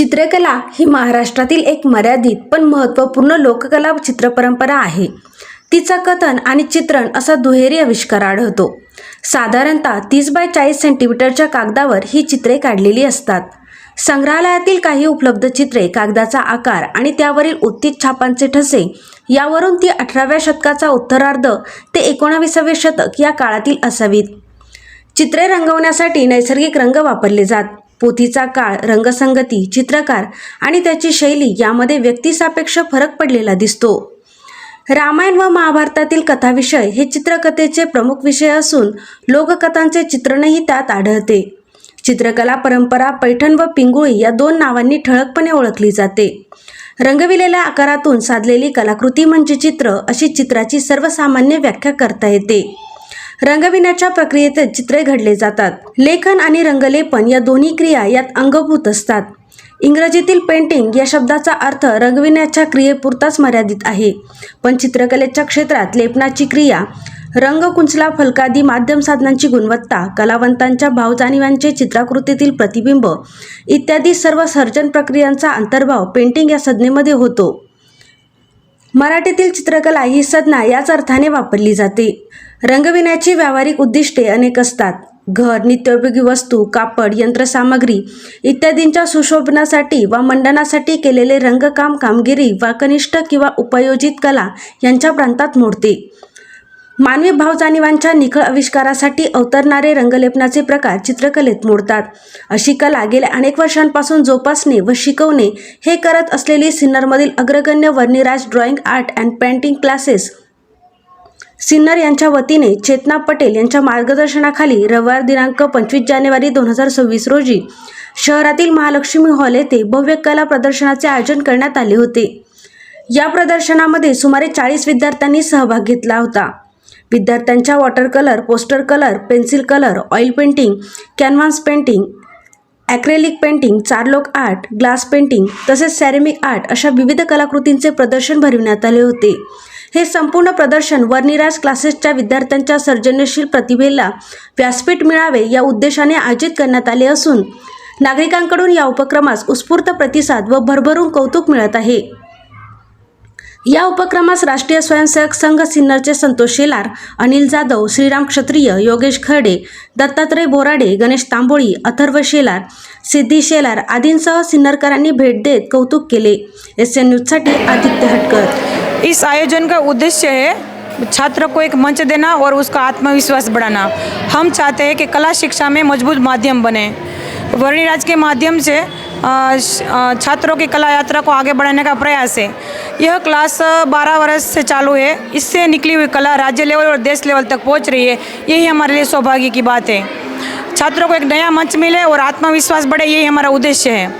चित्रकला ही महाराष्ट्रातील एक मर्यादित पण महत्त्वपूर्ण लोककला चित्रपरंपरा आहे. तिचा कथन आणि चित्रण असा दुहेरी आविष्कार आढळतो. साधारणतः तीस बाय चाळीस सेंटीमीटरच्या कागदावर ही चित्रे काढलेली असतात. संग्रहालयातील काही उपलब्ध चित्रे कागदाचा आकार आणि त्यावरील उत्तीत छापांचे ठसे यावरून ती अठराव्या शतकाचा उत्तरार्ध ते एकोणाविसावे शतक या काळातील असावीत. चित्रे रंगवण्यासाठी नैसर्गिक रंग वापरले जात. पोथीचा काळ रंगसंगती चित्रकार आणि त्याची शैली यामध्ये व्यक्तिसापेक्ष फरक पडलेला दिसतो. रामायण व महाभारतातील कथाविषय हे चित्रकथेचे प्रमुख विषय असून लोककथांचे चित्रणही त्यात आढळते. चित्रकला परंपरा पैठण व पिंगुळी या दोन नावांनी ठळकपणे ओळखली जाते. रंगविलेल्या आकारातून साधलेली कलाकृती म्हणजे चित्र अशी चित्राची सर्वसामान्य व्याख्या करता येते. रंगविण्याच्या प्रक्रियेत चित्रे घडले जातात. लेखन आणि रंगलेपन या दोन्ही क्रिया यात अंगभूत असतात. इंग्रजीतील पेंटिंग या शब्दाचा अर्थ रंगविण्याच्या क्रियेपुरताच मर्यादित आहे. पण चित्रकलेच्या क्षेत्रात लेपनाची क्रिया रंग कुंचला फलकादी माध्यम साधनांची गुणवत्ता कलावंतांच्या भावजाणीवांचे चित्राकृतीतील प्रतिबिंब इत्यादी सर्व सर्जन प्रक्रियांचा अंतर्भाव पेंटिंग या संज्ञेमध्ये होतो. मराठीतील चित्रकला ही संज्ञा याच अर्थाने वापरली जाते. रंगविण्याची व्यावहारिक उद्दिष्टे अनेक असतात. घर नित्योपयोगी वस्तू कापड यंत्रसामग्री इत्यादींच्या सुशोभनासाठी वा मंडनासाठी केलेले रंगकाम कामगिरी वा कनिष्ठ किंवा उपयोजित कला यांच्या प्रांतात मोडते. मानवी भावजाणीवांच्या निखळ आविष्कारासाठी अवतरणारे रंगलेपनाचे प्रकार चित्रकलेत मोडतात. अशी कला गेल्या अनेक वर्षांपासून जोपासणे व शिकवणे हे करत असलेली सिन्नरमधील अग्रगण्य Varniraj drawing art and painting classes Sinnar यांच्या वतीने चेतना पटेल यांच्या मार्गदर्शनाखाली रविवार दिनांक पंचवीस जानेवारी दोन हजार सव्वीस रोजी शहरातील महालक्ष्मी हॉल येथे भव्य कला प्रदर्शनाचे आयोजन करण्यात आले होते. या प्रदर्शनामध्ये सुमारे चाळीस विद्यार्थ्यांनी सहभाग घेतला होता. विद्यार्थ्यांच्या water colour poster colour pencil colour oil painting canvas painting acrylic painting charcoal art glass painting तसेच सॅरेमिक आर्ट अशा विविध कलाकृतींचे प्रदर्शन भरविण्यात आले होते. हे संपूर्ण प्रदर्शन वर्निराज क्लासेसच्या विद्यार्थ्यांच्या सर्जनशील प्रतिभेला व्यासपीठ मिळावे या उद्देशाने आयोजित करण्यात आले असून नागरिकांकडून या उपक्रमास उत्स्फूर्त प्रतिसाद व भरभरून कौतुक मिळत आहे. या उपक्रमास राष्ट्रीय स्वयंसेवक संघ सिन्नरचे संतोष शेलार अनिल जाधव श्रीराम क्षत्रिय योगेश खर्डे दत्तात्रय बोराडे गणेश तांबोळी अथर्व शेलार सिद्धी शेलार आदींसह सिन्नरकरांनी भेट देत कौतुक केले. एस एन न्यूजसाठी आदित्य हटकर. इस आयोजन का उद्देश्य है छात्र को एक मंच देना और उसका आत्मविश्वास बढ़ाना। हम चाहते हैं कि कला शिक्षा में मज़बूत माध्यम बने। वर्णिराज के माध्यम से छात्रों की कला यात्रा को आगे बढ़ाने का प्रयास है। यह क्लास बारह वर्ष से चालू है। इससे निकली हुई कला राज्य लेवल और देश लेवल तक पहुँच रही है। यही हमारे लिए सौभाग्य की बात है। छात्रों को एक नया मंच मिले और आत्मविश्वास बढ़े, यही हमारा उद्देश्य है।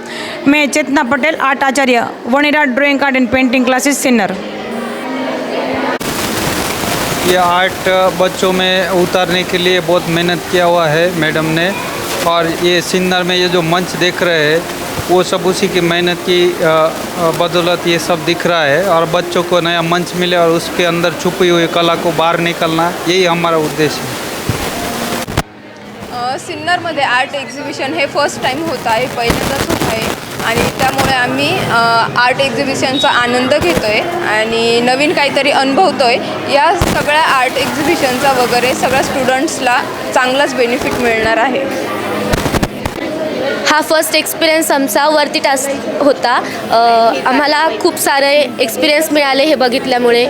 मैं Chetana Patel, art Acharya Varniraj drawing art and painting classes, Sinnar. ये आर्ट बच्चों में उतारने के लिए बहुत मेहनत किया हुआ है मैडम ने। और ये सिन्नर में ये जो मंच देख रहे हैं वो सब उसी की मेहनत की बदौलत ये सब दिख रहा है। और बच्चों को नया मंच मिले और उसके अंदर छुपी हुई कला को बाहर निकलना यही हमारा उद्देश्य है। अ, सिन्नरमध्ये आर्ट एक्झिबिशन हे फ़र्स्ट टाईम होत आहे पहिल्यांदाच होत आहे. आणि त्यामुळे आम्ही आर्ट एक्झिबिशनचा आनंद घेतो आहे आणि नवीन काहीतरी अनुभवतो आहे या सगळ्या आर्ट एक्झिबिशनचा वगैरे सगळ्या स्टुडंट्सला चांगलाच बेनिफिट मिळणार आहे. हा फर्स्ट एक्सपिरियन्स आमचा वरती टास्क होता. आम्हाला खूप सारे एक्सपिरियन्स मिळाले हे बघितल्यामुळे.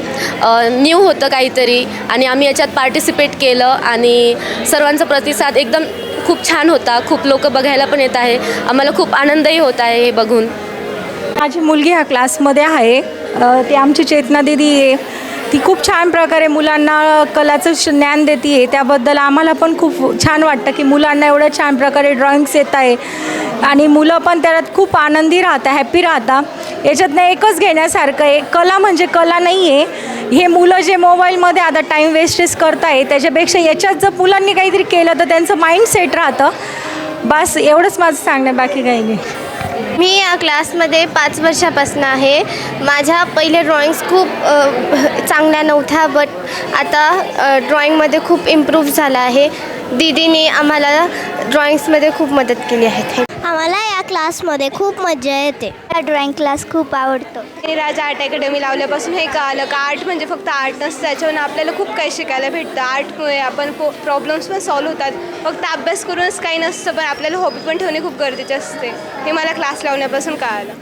न्यू होतं काहीतरी आणि आम्ही याच्यात पार्टिसिपेट केलं आणि सर्वांचा प्रतिसाद एकदम खूप छान होता. खूप लोक बघायला पण येत आहे. आम्हाला खूप आनंदही होत आहे हे बघून. माझी मुलगी ह्या क्लासमध्ये आहे. ती आमची चेतना दिदी आहे. ती खूप छान प्रकारे मुलांना कलाचं ज्ञान देते आहे त्याबद्दल आम्हाला पण खूप छान वाटतं की मुलांना एवढं छान प्रकारे ड्रॉइंग्स येत आहे. आणि मुलं पण त्यात खूप आनंदी राहतात हॅपी राहतात याच्यातनं एकच घेण्यासारखं आहे. कला म्हणजे कला नाही आहे हे मुलं जे मोबाईलमध्ये आता टाईम वेस्टेज करताय त्याच्यापेक्षा याच्यात जर मुलांनी काहीतरी केलं तर त्यांचं माइंडसेट राहतं. बस एवढंच माझं सांगणं बाकी काही नाही. मी या क्लासमध्ये पाच वर्षापासून आहे. माझ्या पहिले ड्रॉइंग्स खूप चांगल्या नव्हत्या बट आता ड्रॉइंगमध्ये खूप इम्प्रूव्ह झाला आहे. दीदीने आम्हाला ड्रॉइंग्समध्ये खूप मदत केली आहे. आम्हाला या क्लासमध्ये खूप मजा येते. हा ड्रॉइंग क्लास खूप आवडतो. राज आर्ट अकॅडमी लावल्यापासून हे कळालं का आर्ट म्हणजे फक्त आर्ट नसतं त्याच्यावरून आपल्याला खूप काही शिकायला भेटतं. आर्टमुळे आपण प्रॉब्लेम्स पण सॉल्व्ह होतात. फक्त अभ्यास करूनच काही नसतं पण आपल्याला हॉबी पण ठेवणे खूप गरजेचे असते. हे मला क्लास लावण्यापासून कळालं.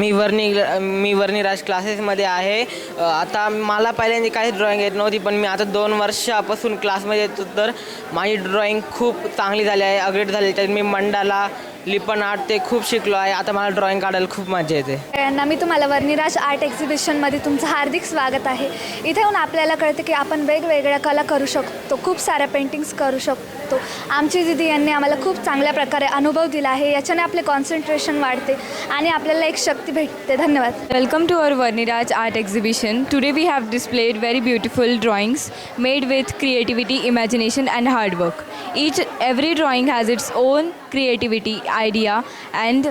मी वर्णी मी वर्णी राज क्लासेसमध्ये आहे. आता मला पहिल्यांदा काहीच ड्रॉईंग येत नव्हती पण मी आता दोन वर्षापासून क्लासमध्ये येतो तर माझी ड्रॉईंग खूप चांगली झाली आहे अपग्रेड झाली त्यात मी मंडाला लिपन आर्ट ते खूप शिकलो आहे. आता मला ड्रॉईंग काढायला खूप मजा येते. यांना मी तुम्हाला वर्णिराज आर्ट एक्झिबिशनमध्ये तुमचं हार्दिक स्वागत आहे. इथे येऊन आपल्याला कळते की आपण वेगवेगळ्या कला करू शकतो खूप साऱ्या पेंटिंग्स करू शकतो. असतो आमची दिदी यांनी आम्हाला खूप चांगल्या प्रकारे अनुभव दिला आहे. याच्याने आपले कॉन्सन्ट्रेशन वाढते आणि आपल्याला एक शक्ती भेटते. धन्यवाद. Welcome to our Varniraj art exhibition today we have displayed very beautiful drawings made with creativity imagination and hardwork each every drawing has its own creativity idea and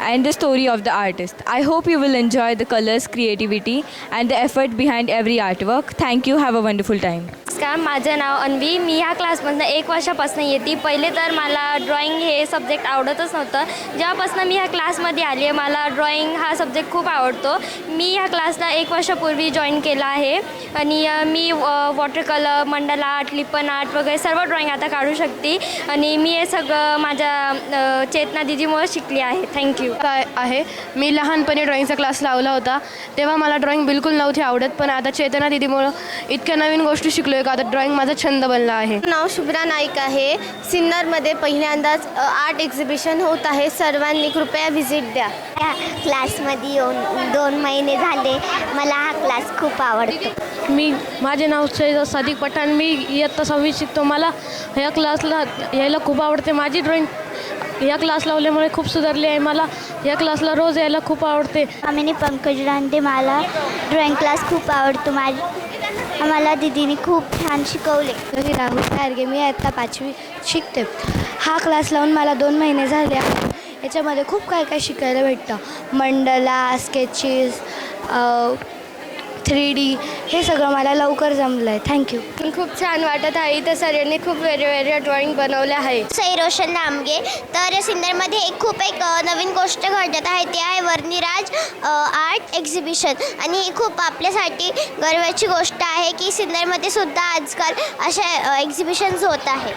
and the story of the artist. I hope you will enjoy the colors, creativity and the effort behind every artwork. Thank you. Have a wonderful time. नमस्कार माझं नाव अन्वी मी ह्या क्लासमधनं एक वर्षापासून येते पहिले तर मला drawing हे सब्जेक्ट आवडतच नव्हतं जेव्हापासून मी ह्या क्लासमध्ये आली आहे मला ड्रॉईंग हा सब्जेक्ट खूप आवडतो मी ह्या क्लासला एक वर्षापूर्वी जॉईन केला आहे आणि मी water colour mandala art lippan art वगैरे सर्व ड्रॉईंग आता काढू शकते आणि मी हे सगळं माझ्या चेतना दिदीमुळे शिकली आहे थँक्यू काय आहे. मी लहानपणी ड्रॉइंगचा क्लास लावला होता. तेव्हा मला ड्रॉइंग बिलकुल नव्हती आवडत पण आता चेतना दिदीमुळं इतक्या नवीन गोष्टी शिकलो आहे का आता ड्रॉइंग माझा छंद बनला आहे. नाव शुभ्रा नाईक आहे. सिन्नरमध्ये पहिल्यांदाच आर्ट एक्झिबिशन होत आहे. सर्वांनी कृपया व्हिजिट द्या. या क्लासमध्ये येऊन दोन महिने झाले. मला हा क्लास खूप आवडतो. मी माझे नाव सैद सादिक पठाण. मी इयत्ता सहावीत शिकतो. मला ह्या क्लासला यायला खूप आवडते. माझी ड्रॉइंग या क्लास लावल्यामुळे खूप सुधारली आहे मला. या क्लासला रोज यायला खूप आवडते. आम्ही पंकज रांदे मला ड्रॉइंग क्लास खूप आवडतो. माझी आम्हाला दिदीने खूप छान शिकवले. मी राहुल खारगे मी आता पाचवी शिकते. हा क्लास लावून मला दोन महिने झाले याच्यामध्ये खूप काय काय शिकायला भेटतं. मंडला स्केचेस थ्री डी हे सगळं मला लवकर जमलं आहे थँक्यू खूप छान वाटत आहे. इथं सरांनी खूप वेगवेगळ्या ड्रॉइंग बनवल्या आहे. सई रोशन लांबगे तर सिन्नरमध्ये एक खूप एक नवीन गोष्ट घडत आहे. ते आहे वर्णिराज आर्ट एक्झिबिशन आणि ही खूप आपल्यासाठी गर्वाची गोष्ट आहे की सिन्नरमध्ये सुद्धा आजकाल अशा एक्झिबिशन्स होत आहे